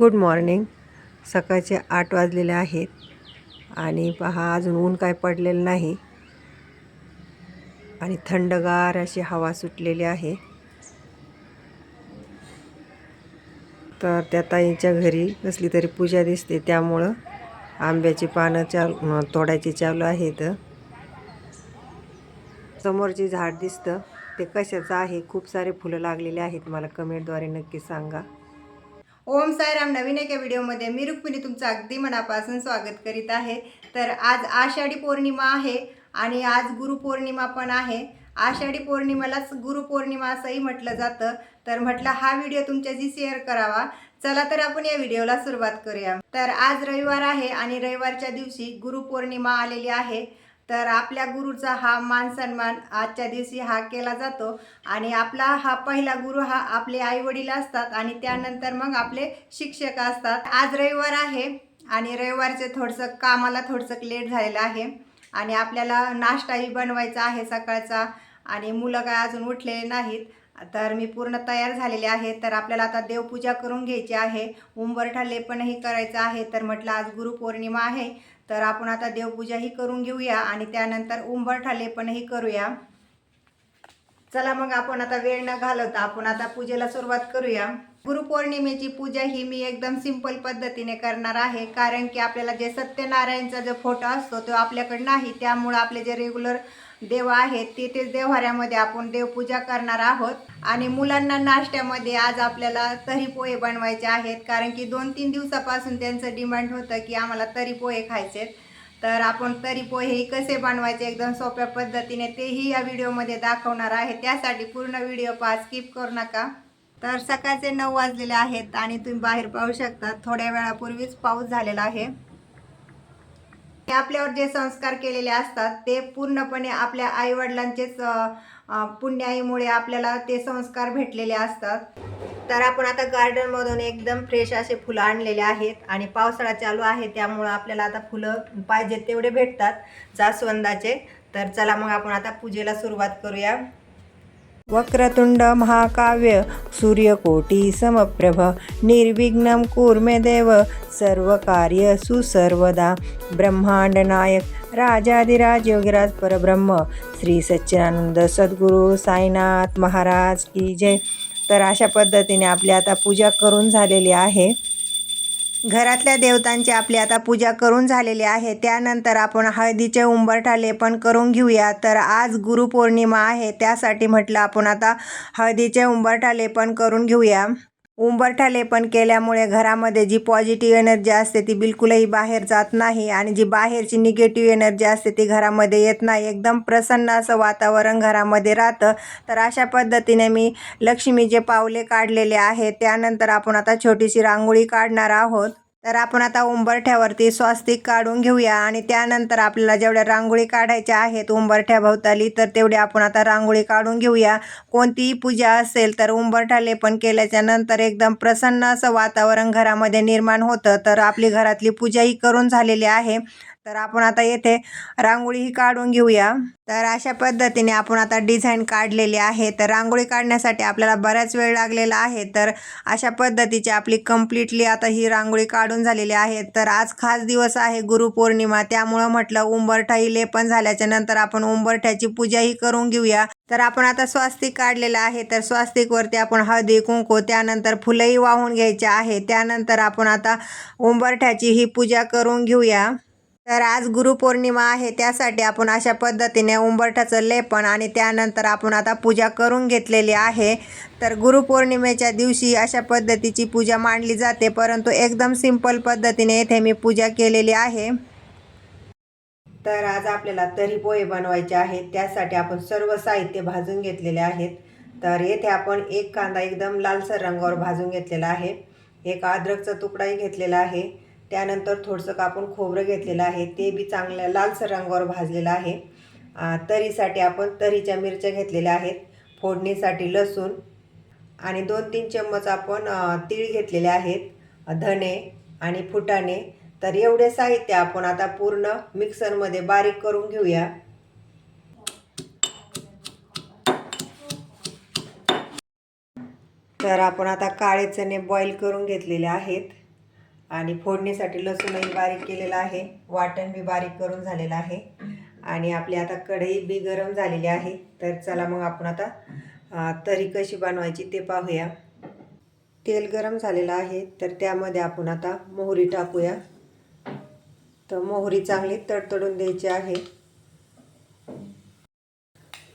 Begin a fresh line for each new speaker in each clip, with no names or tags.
Good morning. सकाळचे आठ वाजलेले आहेत आणि पहा अजून ऊन काय पडलेलं नाही. आणि थंडगार अशी हवा सुटलेली आहे. तर त्या ताईंच्या घरी कसली तरी पूजा दिसते त्यामुळं आंब्याची पानं चाल तोडायची चालू आहेत. समोरचे झाड दिसतं. ते कशाचं आहे? खूप सारे फुलं लागलेले आहेत. मला कमेंटद्वारे नक्की सांगा.
ओम सायराम नवीन एका व्हिडिओमध्ये मी रुक्मिणी तुमचं अगदी मनापासून स्वागत करीत आहे. तर आज आषाढी पौर्णिमा आहे आणि आज गुरुपौर्णिमा पण आहे. आषाढी पौर्णिमेलाच गुरुपौर्णिमा असंही म्हटलं जातं. तर म्हटलं हा व्हिडिओ तुमच्याशी शेअर करावा. चला तर आपण या व्हिडिओला सुरुवात करूया. तर आज रविवार आहे आणि रविवारच्या दिवशी गुरुपौर्णिमा आलेली आहे. तर आपल्या गुरुचा हा मान सन्मान आजच्या दिवशी हा केला जातो आणि आपला हा पहिला गुरु हा आपले आईवडील असतात आणि त्यानंतर मग आपले शिक्षक असतात. आज रविवार आहे आणि रविवारचे थोडंसं कामाला थोडंसं लेट झालेलं आहे आणि आपल्याला नाश्ताही बनवायचा आहे सकाळचा आणि मुलं काय अजून उठलेले नाहीत. तर मी पूर्ण तयार झालेले आहे. तर आपल्याला आता देवपूजा करून घ्यायची आहे. उंबरठा लेपनही करायचं आहे. तर म्हटलं आज गुरुपौर्णिमा आहे. तर आपण आता देवपूजाही करून घेऊया आणि त्यानंतर उंबरठाले पणही करूया. चला मग आपण आता वेळ न घालवता आपण आता पूजेला सुरुवात करूया. गुरुपौर्णिमेची पूजा ही मी एकदम सिंपल पद्धतीने करणार आहे कारण की आपल्याला जे सत्यनारायणचा जो फोटो असतो तो आपल्याकडे नाही त्यामुळं आपले जे रेग्युलर देव आहेत तिथे देव्हाऱ्यामध्ये आपण देवपूजा करणार आहोत. आणि मुलांना नाश्त्यामध्ये आज आपल्याला तरी पोहे बनवायचे आहेत कारण की दोन तीन दिवसापासून त्यांचं डिमांड होतं की आम्हाला तरी पोहे खायचेत. तर आपण तरी पोहे कसे बनवायचे एकदम सोप्या पद्धतीने तेही या व्हिडिओमध्ये दाखवणार आहे. त्यासाठी पूर्ण व्हिडिओ पहा स्किप करू नका. तर सकाळचे नऊ वाजलेले आहेत आणि तुम्ही बाहेर पाहू शकता थोड्या वेळापूर्वीच पाऊस झालेला आहे. आपल्यावर जे संस्कार केलेले असतात ते पूर्णपणे आपल्या आईवडिलांचेच पुण्याईमुळे आपल्याला ते संस्कार भेटलेले असतात. तर आपण आता गार्डनमधून एकदम फ्रेश असे फुलं आणलेले आहेत आणि पावसाळा चालू आहे त्यामुळं आपल्याला आता फुलं पाहिजेत तेवढे भेटतात जास्वंदाचे. तर चला मग आपण आता पूजेला सुरुवात करूया.
वक्रतुंड महाकाव्य सूर्यकोटी समप्रभ निर्विघ्नं कूर्मे देव सर्व कार्य सुसर्वदा ब्रह्मांड नायक राजाधिराज योगीराज परब्रह्म श्री सच्चिदानंद सद्गुरू साईनाथ महाराज की जय. तर अशा पद्धतीने आपली आता पूजा करून झालेली आहे.
घरातल्या देवतांची आपली आता पूजा करून झालेली आहे. त्यानंतर आपण हळदीचे उंबरठा लेपन करून घेऊया. तर आज गुरुपौर्णिमा आहे. त्यासाठी म्हटलं आपण आता हळदीचे उंबरठा लेपन करून घेऊया. उंबरठा लेपन केल्यामुळे घरामध्ये जी पॉझिटिव्ह एनर्जी असते ती बिलकुलही बाहेर जात नाही आणि जी बाहेरची निगेटिव्ह एनर्जी असते ती घरामध्ये येत नाही. एकदम प्रसन्न असं वातावरण घरामध्ये राहतं. तर अशा पद्धतीने मी लक्ष्मीचे पावले काढलेले आहेत त्यानंतर आपण आता छोटीशी रांगोळी काढणार आहोत. तर आपण आता उंबरठ्यावरती स्वास्तिक काढून घेऊया आणि त्यानंतर आपल्याला जेवढ्या रांगोळी काढायच्या आहेत उंबरठ्याभोवताली तर तेवढी आपण आता रांगोळी काढून घेऊया. कोणतीही पूजा असेल तर उंबरठा लेपन केल्याच्यानंतर एकदम प्रसन्न असं वातावरण घरामध्ये निर्माण होतं. तर आपली घरातली पूजाही करून झालेली आहे. तर आपण आता येथे रांगोळीही काढून घेऊया. तर अशा पद्धतीने आपण आता डिझाईन काढलेली आहे. तर रांगोळी काढण्यासाठी आपल्याला बराच वेळ लागलेला आहे. तर अशा पद्धतीची आपली कम्प्लिटली आता ही रांगोळी काढून झालेली आहे. तर आज खास दिवस आहे गुरुपौर्णिमा त्यामुळं म्हटलं उंबरठाही लेपन झाल्याच्यानंतर आपण उंबरठ्याची पूजाही करून घेऊया. तर आपण आता स्वास्तिक काढलेलं आहे. तर स्वास्तिकवरती आपण हळदी कुंकू त्यानंतर फुलंही वाहून घ्यायचे आहे. त्यानंतर आपण आता उंबरठ्याची ही पूजा करून घेऊया. तर आज गुरुपौर्णिमा आहे त्यासाठी आपण अशा पद्धतीने उंबरठाचं लेपन आणि त्यानंतर आपण आता पूजा करून घेतलेली आहे. तर गुरुपौर्णिमेच्या दिवशी अशा पद्धतीची पूजा मांडली जाते परंतु एकदम सिंपल पद्धतीने येथे मी पूजा केलेली आहे. तर आज आपल्याला तरी पोहे बनवायचे आहेत त्यासाठी आपण सर्व साहित्य भाजून घेतलेले आहेत. तर येथे आपण एक कांदा एकदम लालसर रंगावर भाजून घेतलेला आहे. एक अद्रकचा तुकडाही घेतलेला आहे. त्यानंतर थोडंसं कापून खोबरं घेतलेलं आहे. ते बी चांगल्या लालसर रंगावर भाजलेलं आहे. तरीसाठी आपण तरीच्या मिरच्या घेतलेल्या आहेत. फोडणीसाठी लसूण आणि दोन तीन चम्मच आपण तीळ घेतलेले आहेत. धणे आणि फुटाणे. तर एवढे साहित्य आपण आता पूर्ण मिक्सरमध्ये बारीक करून घेऊया. तर आपण आता काळे चणे बॉईल करून घेतलेले आहेत.
आणि फोडणीसाठी लसूणही बारीक केलेला आहे. वाटण बी बारीक करून झालेलं आहे. आणि आपली आता कढई बी गरम झालेली आहे. तर चला मग आपण आता तरी कशी बनवायची ते पाहूया. तेल गरम झालेलं आहे. तर त्यामध्ये आपण आता मोहरी टाकूया. तर मोहरी चांगली तडतडून द्यायची आहे.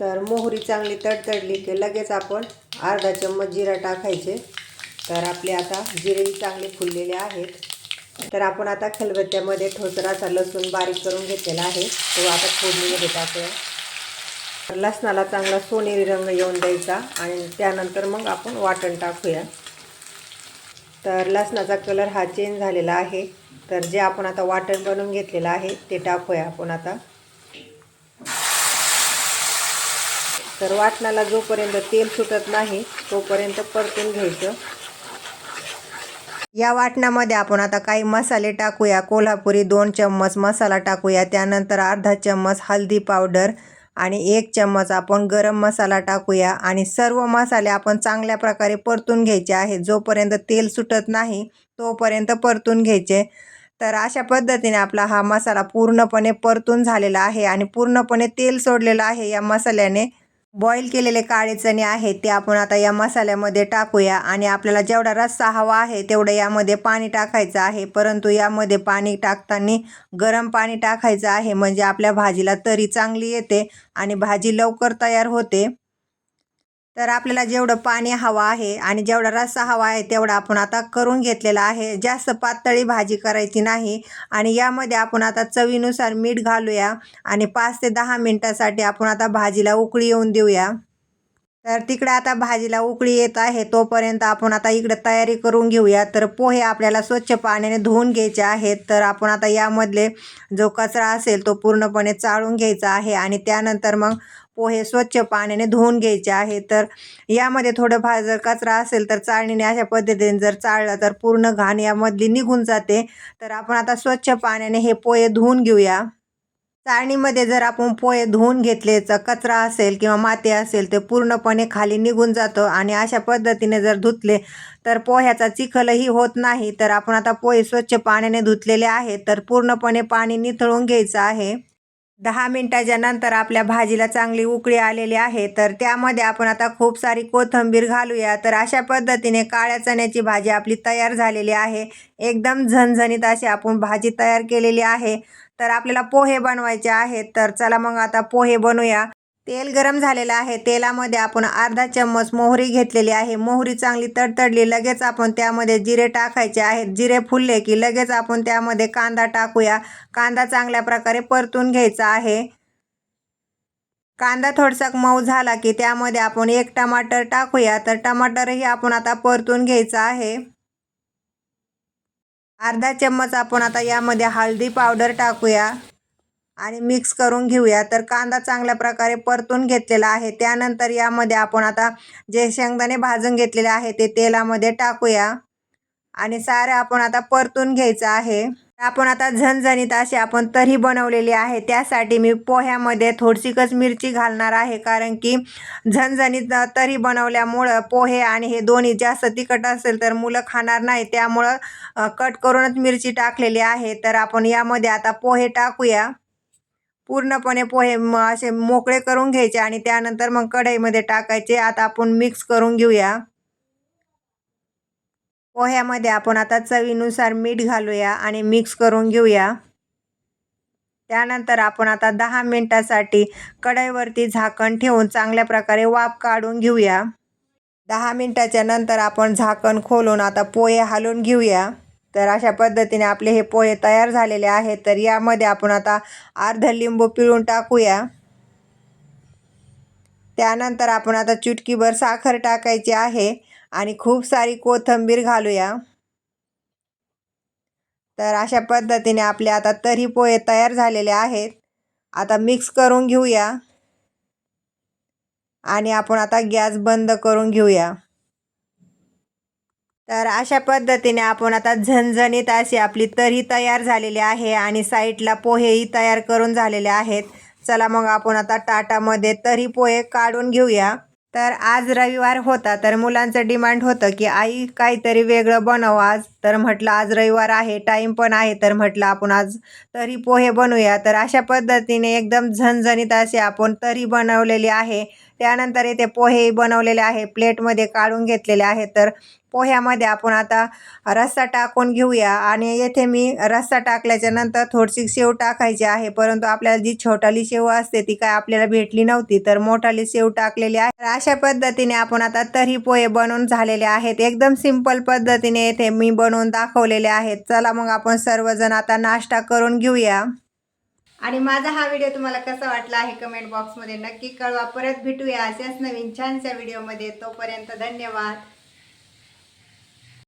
तर मोहरी चांगली तडतडली की लगेच आपण अर्धा चम्मच जिरा टाकायचे. तर आपले आता जिरेही चांगले फुललेले आहेत. तर आपण आता खलबत्त्यामध्ये ठोसराचा लसूण बारीक करून घेतलेला आहे. तो आता फोडणीमध्ये टाकूया तर लसणाला चांगला सोनेरी रंग येऊन द्यायचा आणि त्यानंतर मग आपण वाटण टाकूया. तर लसणाचा कलर हा चेंज झालेला आहे. तर जे आपण आता वाटण बनवून घेतलेलं आहे ते टाकूया आपण आता. तर वाटणाला जोपर्यंत तेल सुटत नाही तोपर्यंत परतून घ्यायचं.
या वाटणामध्ये आपण आता काही मसाले टाकूया. कोल्हापुरी दोन चम्मच मसाला टाकूया. त्यानंतर अर्धा चम्मच हळदी पावडर आणि एक चम्मच आपण गरम मसाला टाकूया. आणि सर्व मसाले आपण चांगल्या प्रकारे परतून घ्यायचे आहे जोपर्यंत तेल सुटत नाही तोपर्यंत परतून घ्यायचे. तर अशा पद्धतीने आपला हा मसाला पूर्णपणे परतून झालेला आहे आणि पूर्णपणे तेल सोडलेलं आहे या मसाल्याने. बॉईल केलेले काळे चणे आहेत ते आपण आता या मसाल्यामध्ये टाकूया. आणि आपल्याला जेवढा रस्सा हवा आहे तेवढं यामध्ये पाणी टाकायचं आहे. परंतु यामध्ये पाणी टाकताना गरम पाणी टाकायचं आहे. म्हणजे आपल्या भाजीला तरी चांगली येते आणि भाजी लवकर तयार होते. तर आपल्याला जेवढं पाणी हवं आहे आणि जेवढा रस्सा हवा आहे तेवढा आपण आता करून घेतलेला आहे. जास्त पातळी भाजी करायची नाही आणि यामध्ये आपण आता चवीनुसार मीठ घालूया आणि पाच ते दहा मिनटासाठी आपण आता भाजीला उकळी येऊन देऊया. तर तिकडे आता भाजीला उकळी येत आहे तोपर्यंत आपण आता इकडे तयारी करून घेऊया. तर पोहे आपल्याला स्वच्छ पाण्याने धुवून घ्यायचे आहेत. तर आपण आता यामधले जो कचरा असेल तो पूर्णपणे चाळून घ्यायचा आहे आणि त्यानंतर मग पोहे स्वच्छ पाण्याने धुवून घ्यायचे आहे. तर यामध्ये थोडंफार जर कचरा असेल तर चाळणीने अशा पद्धतीने जर चाळलं तर पूर्ण घाण यामधली निघून जाते. तर आपण आता स्वच्छ पाण्याने हे पोहे धुवून घेऊया. चाळणीमध्ये जर आपण पोहे धुवून घेतले तर कचरा असेल किंवा माती असेल ते पूर्णपणे खाली निघून जातं आणि अशा पद्धतीने जर धुतले तर पोह्याचा चिखलही होत नाही. तर आपण आता पोहे स्वच्छ पाण्याने धुतलेले आहेत तर पूर्णपणे पाणी निथळून घ्यायचं आहे. दहा मिनटाच्या नंतर आपल्या भाजीला चांगली उकळी आलेली आहे तर त्यामध्ये आपण आता खूप सारी कोथिंबीर घालूया. तर अशा पद्धतीने काळ्या चण्याची भाजी आपली तयार झालेली आहे. एकदम झणझणीत अशी आपण भाजी तयार केलेली आहे. तर आपल्याला पोहे बनवायचे आहेत तर चला मग आता पोहे बनवूया तेल गरम झालेलं आहे. तेलामध्ये आपण अर्धा चम्मच मोहरी घेतलेली आहे. मोहरी चांगली तडतडली लगेच आपण त्यामध्ये जिरे टाकायचे आहेत. जिरे फुलले की लगेच आपण त्यामध्ये कांदा टाकूया. कांदा चांगल्या प्रकारे परतून घ्यायचा आहे. कांदा थोडसा मऊ झाला की त्यामध्ये आपण एक टमाटर टाकूया. तर टमाटरही आपण आता परतून घ्यायचा आहे. अर्धा चम्मच आपण आता यामध्ये हळदी पावडर टाकूया. आणि मिक्स करून घेऊया. तर कांदा चांगल्या प्रकारे परतून घेतलेला आहे. त्यानंतर यामध्ये आपण आता जे शेंगदाणे भाजून घेतलेले आहे ते तेलामध्ये टाकूया. आणि सारं आपण आता परतून घ्यायचं आहे. आपण आता झणझणीत अशी आपण तरी बनवलेली आहे. त्यासाठी मी पोह्यामध्ये थोडीशीकच मिरची घालणार आहे. कारण की झणझणीत तरी बनवल्यामुळं पोहे आणि हे दोन्ही जास्त तिखट असेल तर मुलं खाणार नाही. त्यामुळं कट करूनच मिरची टाकलेली आहे. तर आपण यामध्ये आता पोहे टाकूया. पूर्णपणे पोहे म असे मोकळे करून घ्यायचे आणि त्यानंतर मग कढईमध्ये टाकायचे. आता आपण मिक्स करून घेऊया. पोह्यामध्ये आपण आता चवीनुसार मीठ घालूया आणि मिक्स करून घेऊया. त्यानंतर आपण आता दहा मिनटासाठी कढईवरती झाकण ठेवून चांगल्या प्रकारे वाफ काढून घेऊया. दहा मिनटाच्या नंतर आपण झाकण खोलून आता पोहे हालून घेऊया. तर अशा पद्धतीने आपले हे पोहे तयार झालेले आहेत. तर यामध्ये आपण आता अर्ध लिंबू पिळून टाकूया. त्यानंतर आपण आता चुटकीभर साखर टाकायची आहे आणि खूप सारी कोथिंबीर घालूया. तर अशा पद्धतीने आपले आता तरी पोहे तयार झालेले आहेत. आता मिक्स करून घेऊया. आणि आपण आता गॅस बंद करून घेऊया. तर अशा पद्धतीने आपण आता झणझणीत अशी आपली तरी तयार झालेली आहे आणि साईडला पोहेही तयार करून झालेले आहेत. चला मग आपण आता टाटामध्ये तरी पोहे काढून घेऊया. तर आज रविवार होता तर मुलांचं डिमांड होतं की आई काहीतरी वेगळं बनव आज. तर म्हटलं आज रविवार आहे टाईम पण आहे. तर म्हटलं आपण आज तरी पोहे बनवूया. तर अशा पद्धतीने एकदम झणझणीत असे आपण तरी बनवलेली आहे. त्यानंतर इथे पोहे बनवलेले आहे प्लेटमध्ये काढून घेतलेले आहे. तर पोह्यामध्ये आपण आता रस्सा टाकून घेऊया. आणि येथे मी रस्सा टाकल्याच्या नंतर थोडीशी शेव टाकायची आहे. परंतु आपल्याला जी छोटाली शेव असते ती काय आपल्याला भेटली नव्हती. तर मोठाली शेव टाकलेली आहे. तर अशा पद्धतीने आपण आता तरी पोहे बनवून झालेले आहेत. एकदम सिंपल पद्धतीने येथे मी बनवून दाखवलेले आहेत. चला मग आपण सर्वजण आता नाश्ता करून घेऊया. आणि माझा हा व्हिडिओ तुम्हाला कसा वाटला आहे कमेंट बॉक्समध्ये नक्की कळवा. परत भेटूया अशाच नवीन छानशा व्हिडिओमध्ये तोपर्यंत धन्यवाद.